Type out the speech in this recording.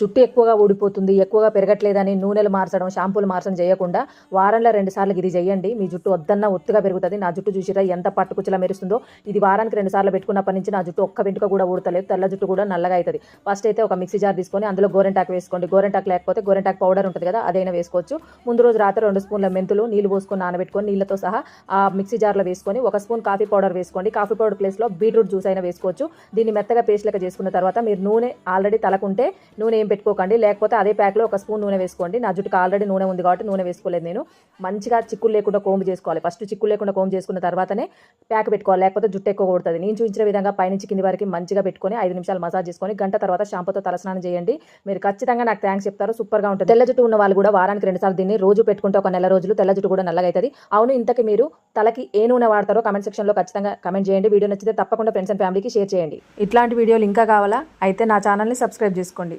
జుట్టు ఎక్కువగా ఊడిపోతుంది ఎక్కువగా పెరగట్లేదని నూనెలు మార్చడం షాంపూలు మార్చడం చేయకుండా వారంలో రెండు సార్లు ఇది చేయండి మీ జుట్టు వద్దన్న ఒత్తుగా పెరుగుతుంది. నా జుట్టు చూసిరా ఎంత పట్టుకుచ్చలా మెరుస్తుందో. ఇది వారానికి రెండు సార్లు పెట్టుకున్నప్పటి నుంచి నా జుట్టు ఒక్క వెంటుక కూడా ఊడతలేదు. తెల్ల జుట్టు కూడా నల్లగా అవుతుంది ఫస్ట్ అయితే ఒక మిక్సీ జార్ తీసుకొని అందులో గోరెంటాకు వేసుకోండి. గోరెంటాకు లేకపోతే గోరెంటాకు పౌడర్ ఉంటుంది కదా అదైనా వేసుకోవచ్చు. ముందు రోజు రాత్రి రెండు స్పూన్ల మెంతులు నీళ్ళు పోసుకొని నానబెట్టుకొని నీళ్ళతో సహా ఆ మిక్సీ జార్లో వేసుకొని ఒక స్పూన్ కాఫీ పౌడర్ వేసుకోండి. కాఫీ పౌడర్ ప్లేస్లో బీట్రూట్ జ్యూస్ అయినా వేసుకోవచ్చు. దీన్ని మెత్తగా పేస్ట్ లెక్క చేసుకున్న తర్వాత మీరు నూనె ఆల్రెడీ తలకుంటే నూనె ఏం పెట్టుకోకండి. లేకపోతే అదే ప్యాక్లో ఒక స్పూన్ నూనె వేసుకోండి. నా జుట్టుకు ఆల్రెడీ నూనె ఉంది కాబట్టి నూనె వేసుకోలేదు నేను. మంచిగా చిక్కులు లేకుండా కోంబు చేసుకోవాలి. ఫస్ట్ చిక్కులు లేకుండా కోంబు చేసుకున్న తర్వాతనే ప్యాక్ పెట్టుకోవాలి. లేకపోతే జుట్టు ఎక్కువ కొడుతుంది. నేను చూపించిన విధంగా పైనుంచి కింది వరకు మంచిగా పెట్టుకొని ఐదు నిమిషాలు మసాజ్ చేసుకొని గంట తర్వాత షాంపూతో తలస్నానం చేయండి. మీరు ఖచ్చితంగా నాకు థ్యాంక్స్ చెప్తారు. సూపర్గా ఉంటుంది. తెల్ల జుట్టు ఉన్న వాళ్ళు కూడా వారానికి రెండు సార్లు దీన్ని రోజు పెట్టుకుంటే ఒక నెల రోజులు తెల్ల జుట్టు కూడా నల్లగా అవుతుంది. అవును ఇంతకి మీరు తలకి ఏ నూనె వాడతారో కమెంట్ సెక్షన్లో ఖచ్చితంగా కమెంట్ చేయండి. వీడియో నచ్చితే తప్పకుండా ఫ్రెండ్స్ అండ్ ఫ్యామిలీకి షేర్ చేయండి. ఇట్లాంటి వీడియోలు ఇంకా కావాలా? అయితే నా ఛానల్ని సబ్స్క్రైబ్ చేసుకోండి.